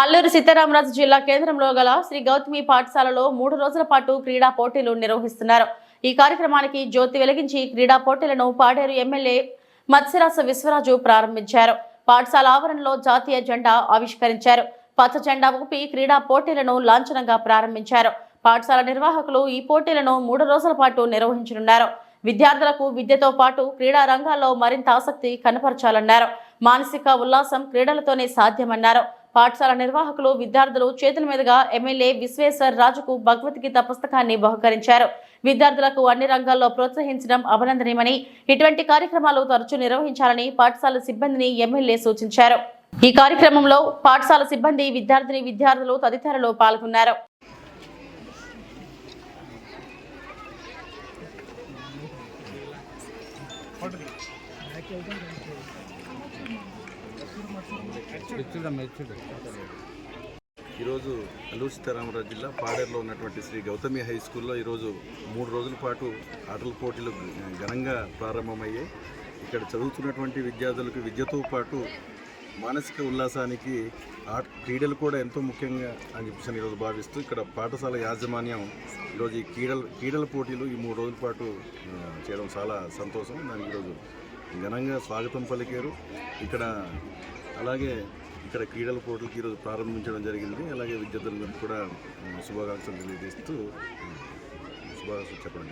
అల్లూరు సీతారామరాజు జిల్లా కేంద్రంలో గల శ్రీ గౌతమి పాఠశాలలో మూడు రోజుల పాటు క్రీడా పోటీలు నిర్వహిస్తున్నారు. ఈ కార్యక్రమానికి జ్యోతి వెలిగించి క్రీడా పోటీలను పాడేరు ఎమ్మెల్యే మత్స్యరాస విశ్వరాజు ప్రారంభించారు. పాఠశాల ఆవరణలో జాతీయ జెండా ఆవిష్కరించారు. పచ్చ జెండా ఊపి క్రీడా పోటీలను లాంఛనంగా ప్రారంభించారు. పాఠశాల నిర్వాహకులు ఈ పోటీలను మూడు రోజుల పాటు నిర్వహించనున్నారు. విద్యార్థులకు విద్యతో పాటు క్రీడా రంగాల్లో మరింత ఆసక్తి కనపరచాలన్నారు. మానసిక ఉల్లాసం క్రీడలతోనే సాధ్యమన్నారు. పాఠశాల నిర్వాహకులు విద్యార్థులు చేతుల మీదుగా ఎమ్మెల్యే విశ్వేశ్వర్ రాజుకు భగవద్గీత పుస్తకాన్ని బహుకరించారు. విద్యార్థులకు అన్ని రంగాల్లో ప్రోత్సహించడం అభినందనీయమని ఇటువంటి కార్యక్రమాలు తరచూ నిర్వహించాలని పాఠశాల సిబ్బందిని ఎమ్మెల్యే సూచించారు. ఈ కార్యక్రమంలో పాఠశాల సిబ్బంది విద్యార్థిని విద్యార్థులు తదితరులు పాల్గొన్నారు. ఈరోజు అల్లూరు సీతారామరాజు జిల్లా పాడేరులో ఉన్నటువంటి శ్రీ గౌతమి హై స్కూల్లో ఈరోజు మూడు రోజుల పాటు ఆటల పోటీలు ఘనంగా ప్రారంభమయ్యాయి. ఇక్కడ చదువుతున్నటువంటి విద్యార్థులకు విద్యతో పాటు మానసిక ఉల్లాసానికి ఆట క్రీడలు కూడా ఎంతో ముఖ్యంగా అని చెప్పేసి ఈరోజు భావిస్తూ ఇక్కడ పాఠశాల యాజమాన్యం ఈరోజు ఈ క్రీడల క్రీడల పోటీలు ఈ మూడు రోజుల పాటు చేయడం చాలా సంతోషం. దానికి ఈరోజు ఘనంగా స్వాగతం పలికారు. ఇక్కడ అలాగే ఇక్కడ క్రీడల పోటీలకి ఈరోజు ప్రారంభించడం జరిగింది. అలాగే విద్యార్థులందరికీ కూడా శుభాకాంక్షలు తెలియజేస్తూ శుభాకాంక్షలు చెప్పడం